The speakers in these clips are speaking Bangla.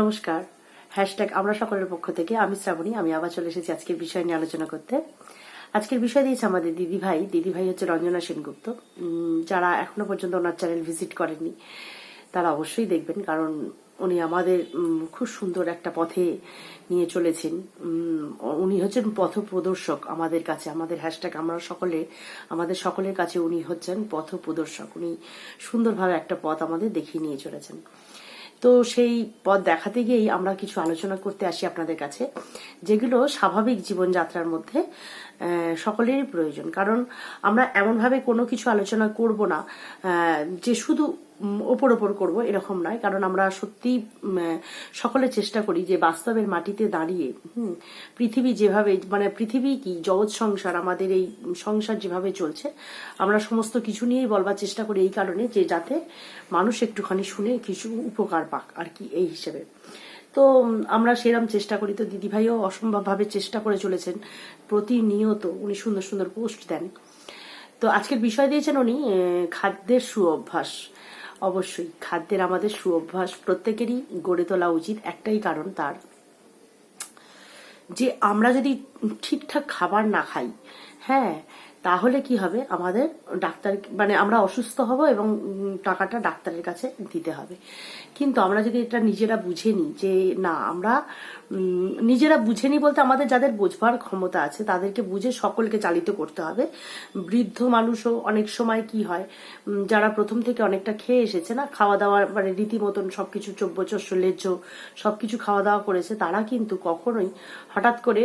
নমস্কার। হ্যাশট্যাগ আমরা সকলের পক্ষ থেকে। আমি শ্রাবণী, আমি আবার চলে এসেছি আজকের বিষয় নিয়ে আলোচনা করতে। আজকের বিষয় দিয়েছে আমাদের দিদি ভাই দিদি ভাই হচ্ছে রঞ্জনা সেনগুপ্ত। যারা এখনও পর্যন্ত ওনার চ্যানেল ভিজিট করেননি, তারা অবশ্যই দেখবেন, কারণ উনি আমাদের খুব সুন্দর একটা পথে নিয়ে চলেছেন। উনি হচ্ছেন পথ প্রদর্শক আমাদের কাছে। আমাদের হ্যাশট্যাগ আমরা সকলে, আমাদের সকলের কাছে উনি হচ্ছেন পথ প্রদর্শক উনি সুন্দরভাবে একটা পথ আমাদের দেখিয়ে নিয়ে চলেছেন। তো সেই পথ দেখাতে গিয়েই আমরা কিছু আলোচনা করতে আসি আপনাদের কাছে, যেগুলো স্বাভাবিক জীবনযাত্রার মধ্যে সকলেরই প্রয়োজন। কারণ আমরা এমনভাবে কোনো কিছু আলোচনা করব না যে শুধু ওপর ওপর করব এরকম নয়। কারণ আমরা সত্যি সকলে চেষ্টা করি যে বাস্তবের মাটিতে দাঁড়িয়ে হুম, পৃথিবী যেভাবে মানে পৃথিবী কি জগৎ সংসার আমাদের এই সংসার যেভাবে চলছে আমরা সমস্ত কিছু নিয়েই বলবার চেষ্টা করি এই কারণে যে যাতে মানুষ একটুখানি শুনে কিছু উপকার পাক আর কি এই হিসেবে। তো আমরা সেরম চেষ্টা করি। তো দিদিভাইও অসম্ভবভাবে চেষ্টা করে চলেছেন, প্রতিনিয়ত উনি সুন্দর সুন্দর পোস্ট দেন। তো আজকের বিষয় দিয়েছেন উনি খাদ্যের সুঅভ্যাস। অবশ্যই, খাদ্যের আমাদের সুঅভ্যাস প্রত্যেকেরই গড়ে তোলা উচিত, একটাই কারণ তার। যে আমরা যদি ঠিকঠাক খাবার না খাই হ্যাঁ তাহলে কি হবে? আমাদের ডাক্তার মানে আমরা অসুস্থ হব এবং টাকাটা ডাক্তারের কাছে দিতে হবে। কিন্তু আমরা যদি এটা নিজেরা বুঝে নিই যে, না, আমরা নিজেরা বুঝে নিই বলতে আমাদের যাদের বোঝবার ক্ষমতা আছে, তাদেরকে বুঝে সকলকে চালিত করতে হবে। বৃদ্ধ মানুষও অনেক সময় কি হয় যারা প্রথম থেকে অনেকটা খেয়ে এসেছে না খাওয়া দাওয়া মানে রীতিমতন সবকিছু চব্য চস্য লেজ্জ সবকিছু খাওয়া দাওয়া করেছে, তারা কিন্তু কখনোই হঠাৎ করে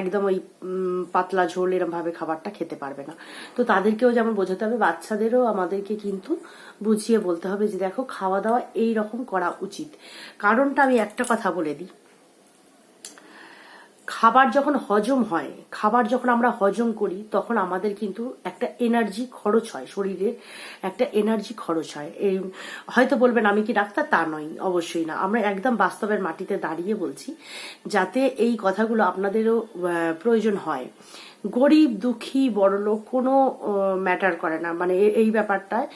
একদম ওই পাতলা ঝোল এরম ভাবে খাবারটা খেতে পারবে না। তো তাদেরকেও যেমন বোঝাতে হবে, বাচ্চাদেরও আমাদেরকে কিন্তু বুঝিয়ে বলতে হবে যে দেখো খাওয়া দাওয়া এই রকম করা উচিত। কারণটা আমি একটা কথা বলে দিই। খাবার যখন হজম হয়, খাবার যখন আমরা হজম করি, তখন আমাদের কিন্তু একটা এনার্জি খরচ হয়, শরীরে একটা এনার্জি খরচ হয়। এই, হয়তো বলবেন আমি কি ডাক্তার? তা নয়, অবশ্যই না। আমরা একদম বাস্তবের মাটিতে দাঁড়িয়ে বলছি, যাতে এই কথাগুলো আপনাদেরও প্রয়োজন হয়। গরিব, দুঃখী, বড়লোক কোনো ম্যাটার করে না। মানে এই ব্যাপারটায়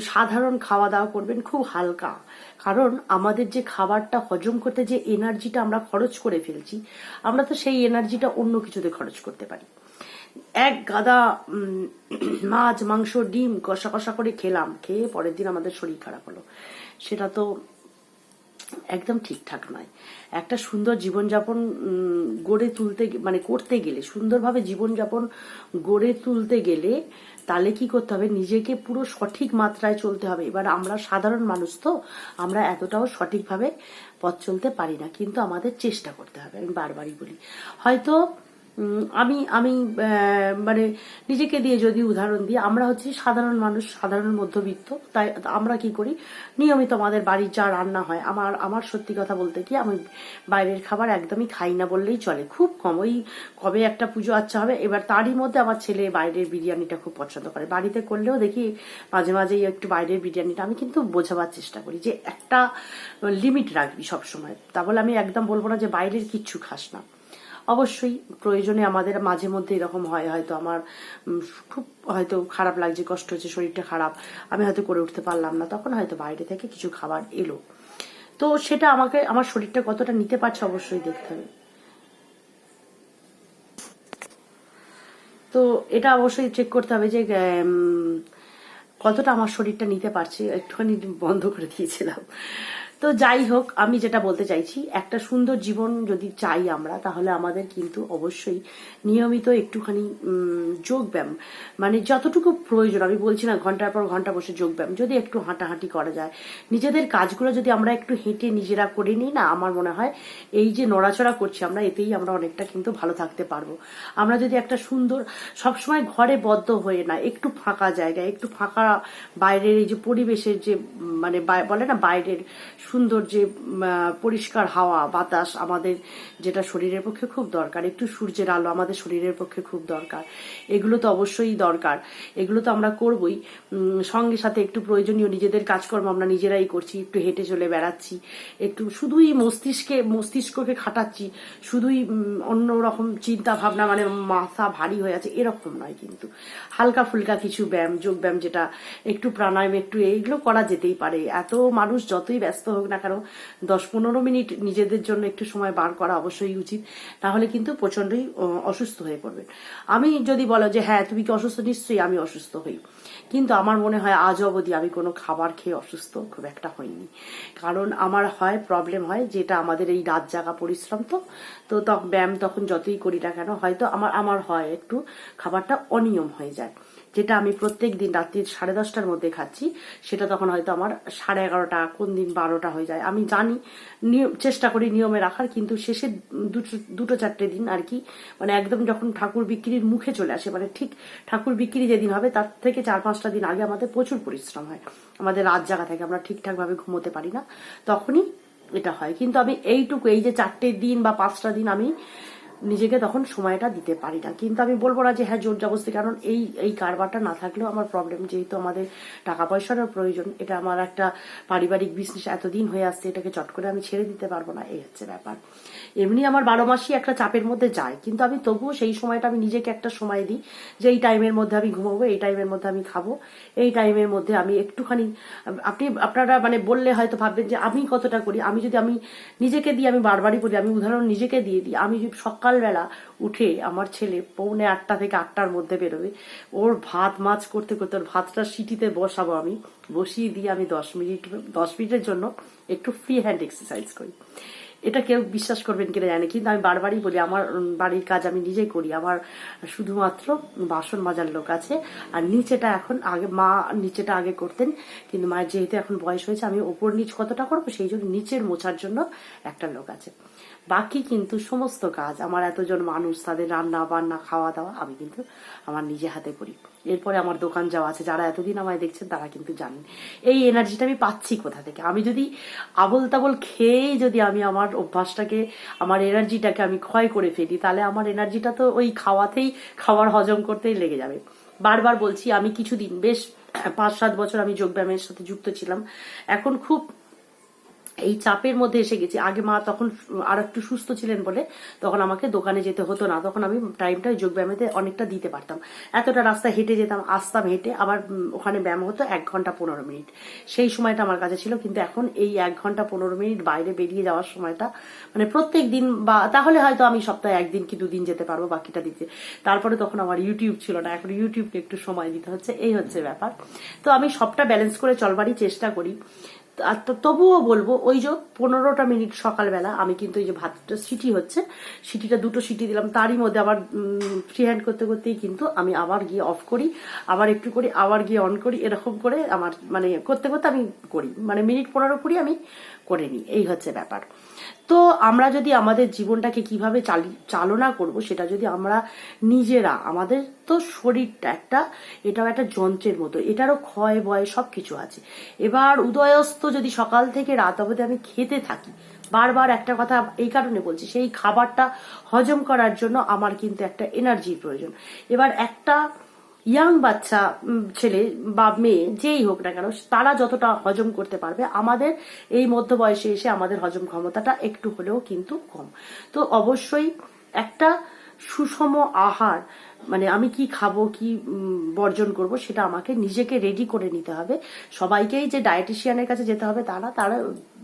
সাধারণ খাওয়া দাওয়া করবেন খুব হালকা। কারণ আমাদের যে খাবারটা হজম করতে যে এনার্জিটা আমরা খরচ করে ফেলছি, আমরা তো সেই এনার্জিটা অন্য কিছুতে খরচ করতে পারি। এক গাদা মাছ, মাংস, ডিম কষা কষা করে খেলাম, খেয়ে পরের দিন আমাদের শরীর খারাপ হলো। সেটা তো একদম ঠিকঠাক নয়। একটা সুন্দর জীবনযাপন গড়ে তুলতে মানে করতে গেলে, সুন্দরভাবে জীবনযাপন গড়ে তুলতে গেলে তাহলে কি করতে হবে? নিজেকে পুরো সঠিক মাত্রায় চলতে হবে। এবার আমরা সাধারণ মানুষ তো, আমরা এতটাও সঠিকভাবে পথ চলতে পারি না। কিন্তু আমাদের চেষ্টা করতে হবে। আমি বারবারই বলি। হয়তো আমি আমি মানে নিজেকে দিয়ে যদি উদাহরণ দিই, আমরা হচ্ছি সাধারণ মানুষ, সাধারণ মধ্যবিত্ত, তাই আমরা কি করি? নিয়মিত আমাদের বাড়ির যা রান্না হয়, আমার আমার সত্যি কথা বলতে কি, আমি বাইরের খাবার একদমই খাই না বললেই চলে, খুব কম। ওই কবে একটা পুজো আচ্ছা হবে, এবার তারই মধ্যে আমার ছেলে বাইরের বিরিয়ানিটা খুব পছন্দ করে। বাড়িতে করলেও দেখি মাঝে মাঝেই একটু বাইরের বিরিয়ানিটা, আমি কিন্তু বোঝাবার চেষ্টা করি যে একটা লিমিট রাখবি সবসময়। তা বলে আমি একদম বলব না যে বাইরের কিচ্ছু খাস না। অবশ্যই প্রয়োজনে আমাদের মাঝে মধ্যে এরকম হয়, হয়তো আমার খুব হয়তো খারাপ লাগছে, কষ্ট হচ্ছে, শরীরটা খারাপ, আমি হয়তো করে উঠতে পারলাম না, তখন হয়তো বাইরে থেকে কিছু খাবার এলো। তো সেটা আমাকে, আমার শরীরটা কতটা নিতে পারছে অবশ্যই দেখতে হবে। তো এটা অবশ্যই চেক করতে হবে যে কতটা আমার শরীরটা নিতে পারছে, একটুখানি বন্ধ করে দিয়েছিলাম। তো যাই হোক, আমি যেটা বলতে চাইছি, একটা সুন্দর জীবন যদি চাই আমরা, তাহলে আমাদের কিন্তু অবশ্যই নিয়মিত একটুখানি যোগব্যায়াম। মানে যতটুকু প্রয়োজন, আমি বলছি না ঘণ্টার পর ঘণ্টা বসে যোগব্যায়াম, যদি একটু হাঁটাহাঁটি করা যায়। নিজেদের কাজগুলো যদি আমরা একটু হেঁটে নিজেরা করে নিই না, আমার মনে হয় এই যে নড়াচড়া করছি আমরা, এতেই আমরা অনেকটা কিন্তু ভালো থাকতে পারব। আমরা যদি একটা সুন্দর, সবসময় ঘরে বদ্ধ হয়ে না, একটু ফাঁকা জায়গায়, একটু ফাঁকা বাইরের এই যে পরিবেশের যে মানে বলে না বাইরের সুন্দর যে পরিষ্কার হাওয়া বাতাস আমাদের যেটা শরীরের পক্ষে খুব দরকার। একটু সূর্যের আলো আমাদের শরীরের পক্ষে খুব দরকার। এগুলো তো অবশ্যই দরকার। এগুলো তো আমরা করবই। সঙ্গে সাথে একটু প্রয়োজনীয় নিজেদের কাজকর্ম আমরা নিজেরাই করছি। একটু হেঁটে চলে বেড়াচ্ছি। একটু শুধুই মস্তিষ্কে মস্তিষ্ককে খাটাচ্ছি। শুধুই উম, অন্যরকম চিন্তা ভাবনা মানে মাথা ভারী হয়ে আছে এরকম নয় কিন্তু। হালকা ফুলকা কিছু ব্যায়াম যোগ ব্যায়াম যেটা একটু প্রাণায়াম একটু এইগুলো করা যেতেই পারে। এত মানুষ যতই ব্যস্ত হোক না কেন, দশ পনেরো মিনিট নিজেদের জন্য একটু সময় বার করা অবশ্যই উচিত, তাহলে কিন্তু প্রচন্ডই অসুস্থ হয়ে পড়বে আমি যদি বলো যে হ্যাঁ তুমি কি অসুস্থ? নিশ্চয়ই আমি অসুস্থ হই। কিন্তু আমার মনে হয় আজ অবধি আমি কোনো খাবার খেয়ে অসুস্থ, খুব একটা হইনি। কারণ আমার হয় প্রবলেম হয় যেটা আমাদের এই রাত জাগা পরিশ্রম তো তো তখন ব্যায়াম তখন যতই করি না কেন, হয়তো আমার আমার হয় একটু খাবারটা অনিয়ম হয়ে যায়। যেটা আমি প্রত্যেক দিন রাত্রি সাড়ে দশটার মধ্যে খাচ্ছি, সেটা তখন হয়তো আমার সাড়ে এগারোটা, কোন দিন বারোটা হয়ে যায়। আমি জানি, নিয়ম, চেষ্টা করি নিয়মে রাখার, কিন্তু শেষে দুটো দুটো চারটে দিন আর কি মানে একদম যখন ঠাকুর বিক্রির মুখে চলে আসে মানে ঠিক ঠাকুর বিক্রি যেদিন হবে, তার থেকে চার পাঁচটা দিন আগে আমাদের প্রচুর পরিশ্রম হয়। আমাদের রাত জায়গা থাকে, আমরা ঠিকঠাক ভাবে ঘুমোতে পারি না। তখনই এটা হয়। কিন্তু আমি এইটুকু, এই যে চারটে দিন বা পাঁচটা দিন আমি নিজেকে তখন সময়টা দিতে পারি না। কিন্তু আমি বলব না যে হ্যাঁ জোর জবস্তি কারণ এই এই কারবারটা না থাকলেও আমার প্রবলেম যেহেতু আমাদের টাকা পয়সারও প্রয়োজন, এটা আমার একটা পারিবারিক বিজনেস এতদিন হয়ে আসছে, এটাকে চট করে আমি ছেড়ে দিতে পারব না, এই হচ্ছে ব্যাপার। এমনি আমার বারো মাসই একটা চাপের মধ্যে যায়, কিন্তু আমি তবুও সেই সময়টা আমি নিজেকে একটা সময় দিই যে, এই টাইমের মধ্যে আমি ঘুমাবো, এই টাইমের মধ্যে আমি খাব, এই টাইমের মধ্যে আমি একটুখানি, আপনি, আপনারা মানে বললে হয়তো ভাববেন যে, আমি কতটা করি? আমি যদি আমি নিজেকে দিয়ে আমি বারবারই বলি, আমি উদাহরণ নিজেকে দিয়ে দিই, আমি যদি সকালবেলা উঠে আমার ছেলে পৌনে আটটা থেকে আটটার মধ্যে বেরোবে। ওর ভাত মাছ করতে করতে ওর ভাতটা সিটিতে বসাবো আমি। বসিয়ে দিয়ে আমি দশ মিনিট, দশ মিনিটের জন্য একটু ফ্রি হ্যান্ড এক্সারসাইজ করি। এটা কেউ বিশ্বাস করবেন কিনা জানি কিন্তু আমি বারবারই বলি, আমার বাড়ির কাজ আমি নিজেই করি। আমার শুধুমাত্র বাসন মাজার লোক আছে। আর নিচেটা এখন আগে, মা নিচেটা আগে করতেন, কিন্তু মায়ের যেহেতু এখন বয়স হয়েছে, আমি ওপর নিচ কতটা করব, সেই জন্য নিচের মোছার জন্য একটা লোক আছে। বাকি কিন্তু সমস্ত কাজ, আমার এতজন মানুষ, তাদের রান্না, বান্না খাওয়া দাওয়া আমি কিন্তু আমার নিজে হাতে করি। এরপরে আমার দোকান যাওয়া আছে, যারা এতদিন আমায় দেখছেন তারা কিন্তু জানেন। এই এনার্জিটা আমি পাচ্ছি কোথা থেকে? আমি যদি আবল তাবল খেয়েই যদি আমি আমার অভ্যাসটাকে, আমার এনার্জিটাকে আমি ক্ষয় করে ফেলি, তাহলে আমার এনার্জিটা তো ওই খাওয়াতেই খাবার হজম করতেই লেগে যাবে। বারবার বলছি, আমি কিছুদিন, বেশ পাঁচ সাত বছর আমি যোগব্যায়ামের সাথে যুক্ত ছিলাম। এখন খুব এই চাপের মধ্যে এসে গেছি। আগে মা তখন আর একটু সুস্থ ছিলেন বলে তখন আমাকে দোকানে যেতে হতো না। তখন আমি টাইমটা যোগ ব্যায়ামেতে অনেকটা দিতে পারতাম। এতটা রাস্তা হেঁটে যেতাম, আসতাম হেঁটে। আবার ওখানে ব্যায়াম হতো এক ঘণ্টা পনেরো মিনিট। সেই সময়টা আমার কাছে ছিল। কিন্তু এখন এই এক ঘণ্টা পনেরো মিনিট বাইরে বেরিয়ে যাওয়ার সময়টা মানে প্রত্যেক দিন বা, তাহলে হয়তো আমি সপ্তাহে একদিন কি দুদিন যেতে পারব, বাকিটা দিতে। তারপরে তখন আমার ইউটিউব ছিল না। এখন ইউটিউবকে একটু সময় দিতে হচ্ছে। এই হচ্ছে ব্যাপার। তো আমি সবটা ব্যালেন্স করে চলবারই চেষ্টা করি। আর তবুও বলব, ওই যে পনেরোটা মিনিট সকালবেলা আমি কিন্তু এই যে ভাতটা, সিটি হচ্ছে, সিটিটা দুটো সিটি দিলাম, তারই মধ্যে আবার ফ্রি হ্যান্ড করতে করতেই কিন্তু আমি আবার গিয়ে অফ করি, আবার একটু করি আবার গিয়ে অন করি, এরকম করে আমার মানে করতে করতে আমি করি মানে মিনিট পনেরো কুড়ি আমি করে নিই, এই হচ্ছে ব্যাপার। তো আমরা যদি আমাদের জীবনটাকে কীভাবে চালি, চালনা করব, সেটা যদি আমরা নিজেরা, আমাদের তো শরীরটা একটা, এটাও একটা যন্ত্রের মতো, এটারও ক্ষয় বয় সবকিছু আছে। এবার উদয়স্ত যদি সকাল থেকে রাত অবধি আমি খেতে থাকি, বারবার একটা কথা এই কারণে বলছি, সেই খাবারটা হজম করার জন্য আমার কিন্তু একটা এনার্জির প্রয়োজন। এবার একটা ইয়াং বাচ্চা ছেলে বা মেয়ে, যেই হোক না কেন, তারা যতটা হজম করতে পারবে, আমাদের এই মধ্য বয়সে এসে আমাদের হজম ক্ষমতাটা একটু হলেও কিন্তু কম। তো অবশ্যই একটা সুষম আহার মানে আমি কি খাব, কি বর্জন করব, সেটা আমাকে নিজেকে রেডি করে নিতে হবে। সবাইকেই যে ডায়েটিশিয়ানের কাছে যেতে হবে তারা তারা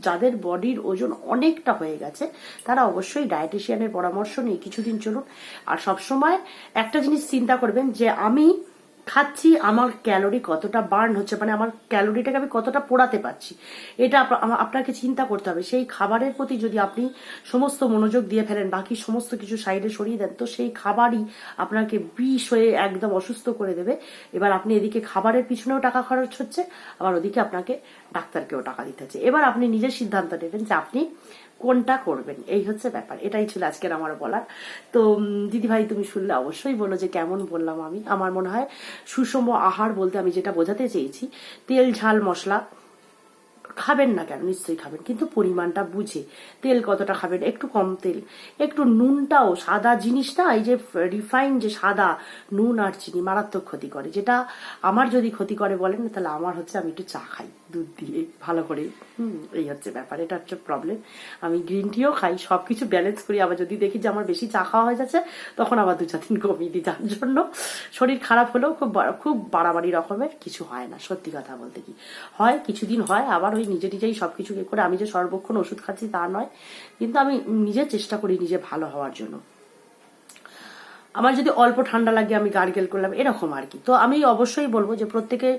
যাদের বডির ওজন অনেকটা হয়ে গেছে, তারা অবশ্যই ডায়েটিশিয়ানের পরামর্শ নিয়ে কিছুদিন চলুন। আর সবসময় একটা জিনিস চিন্তা করবেন যে আমি খাচ্ছি আমার ক্যালোরি কতটা বার্ন হচ্ছে মানে আমার ক্যালোরিটাকে আমি কতটা পোড়াতে পারছি। এটা আপনাকে চিন্তা করতে হবে। সেই খাবারের প্রতি যদি আপনি সমস্ত মনোযোগ দিয়ে ফেলেন, বাকি সমস্ত কিছু সাইডে সরিয়ে দেন, তো সেই খাবারই আপনাকে বিষ হয়ে একদম অসুস্থ করে দেবে। এবার আপনি এদিকে খাবারের পিছনেও টাকা খরচ হচ্ছে, আবার ওদিকে আপনাকে ডাক্তারকেও টাকা দিতে হচ্ছে। এবার আপনি নিজের সিদ্ধান্ত নেবেন যে আপনি কোনটা করবেন? এই হচ্ছে ব্যাপার। এটাই ছিল আজকের আমার বলার। তো দিদি ভাই তুমি শুনলে অবশ্যই বলো যে কেমন বললাম আমি। আমার মনে হয় সুষম আহার বলতে আমি যেটা বোঝাতে চেয়েছি, তেল, ঝাল, মশলা খাবেন না কেন? নিশ্চয়ই খাবেন, কিন্তু পরিমাণটা বুঝে। তেল কতটা খাবেন? একটু কম তেল। একটু নুনটাও, সাদা জিনিস না এই যে রিফাইন যে সাদা নুন আর চিনি মারাত্মক ক্ষতি করে। যেটা আমার যদি ক্ষতি করে বলেন, তাহলে আমার হচ্ছে আমি একটু চা খাই, দুধ দিয়ে, ভালো করে। হুম, এই হচ্ছে ব্যাপার, এটা হচ্ছে প্রবলেম আমি গ্রিন টিও খাই, সবকিছু ব্যালেন্স করি। আবার যদি দেখি যে আমার বেশি চা খাওয়া হয়ে যাচ্ছে, তখন আবার দু চার দিন কমিয়ে দিই, যার জন্য শরীর খারাপ হলেও খুব খুব বাড়াবাড়ি রকমের কিছু হয় না, সত্যি কথা বলতে কি। হয়, কিছুদিন হয়, আবার ওই নিজে নিজেই সবকিছু ইয়ে করে, আমি যে সর্বক্ষণ ওষুধ খাচ্ছি তা নয়, কিন্তু আমি নিজে চেষ্টা করি নিজে ভালো হওয়ার জন্য। আমার যদি অল্প ঠান্ডা লাগে, আমি গার্গেল করলাম, এরকম আর কি। তো আমি অবশ্যই বলব যে প্রত্যেকে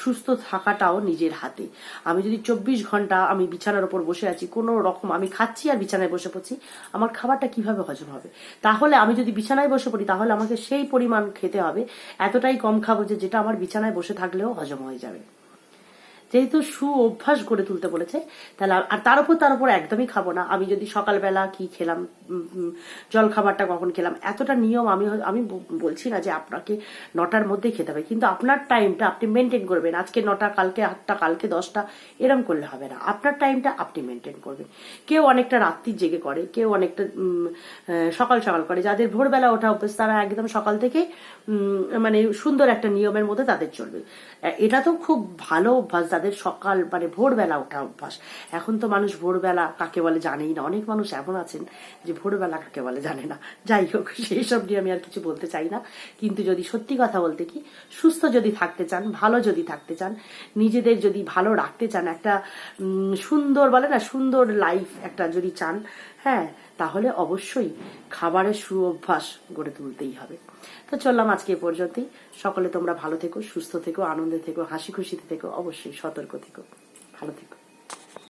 সুস্থ থাকাটাও নিজের হাতে। আমি যদি চব্বিশ ঘণ্টা আমি বিছানার ওপর বসে আছি, কোনো রকম আমি খাচ্ছি আর বিছানায় বসে পড়ছি, আমার খাবারটা কীভাবে হজম হবে? তাহলে আমি যদি বিছানায় বসে পড়ি, তাহলে আমাকে সেই পরিমাণ খেতে হবে, এতটাই কম খাব যে যেটা আমার বিছানায় বসে থাকলেও হজম হয়ে যাবে। যেহেতু সু অভ্যাস গড়ে তুলতে বলেছে, তাহলে আর- তার উপর তার উপর একদমই খাব না। আমি যদি সকালবেলা কি খেলাম জল খাবারটা কখন খেলাম, এতটা নিয়ম আমি আমি বলছি না যে আপনাকে নটার মধ্যেই খেতে হবে। কিন্তু আপনার টাইমটা আপনি মেনটেন করবেন। আজকে নটা, কালকে আটটা, কালকে দশটা, এরম করলে হবে না। আপনার টাইমটা আপনি মেনটেন করবেন। কেউ অনেকটা রাত্রি জেগে করে, কেউ অনেকটা সকাল সকাল করে। যাদের ভোরবেলা ওঠা অভ্যেস, তারা একদম সকাল থেকে মানে সুন্দর একটা নিয়মের মধ্যে তাদের চলবে। এটা তো খুব ভালো অভ্যাস। যাদের সকাল মানে ভোরবেলা ওঠা অভ্যাস। এখন তো মানুষ ভোরবেলা কাকে বলে জানেই না। অনেক মানুষ এমন আছেন যে ভোরবেলা কাকে বলে জানে না। যাই হোক সেই সব নিয়ে আমি আর কিছু বলতে চাই না। কিন্তু যদি সত্যি কথা বলতে কি, সুস্থ যদি থাকতে চান, ভালো যদি থাকতে চান, নিজেদের যদি ভালো রাখতে চান, একটা সুন্দর বলে না, সুন্দর লাইফ একটা যদি চান হ্যাঁ তাহলে অবশ্যই খাবারের সু অভ্যাস গড়ে তুলতেই হবে। তো চললাম আজকে এ পর্যন্তই। সকলে তোমরা ভালো থেকো, সুস্থ থেকো, আনন্দে থেকো হাসি খুশিতে থেকো, অবশ্যই সতর্ক থেকো। ভালো থেকো।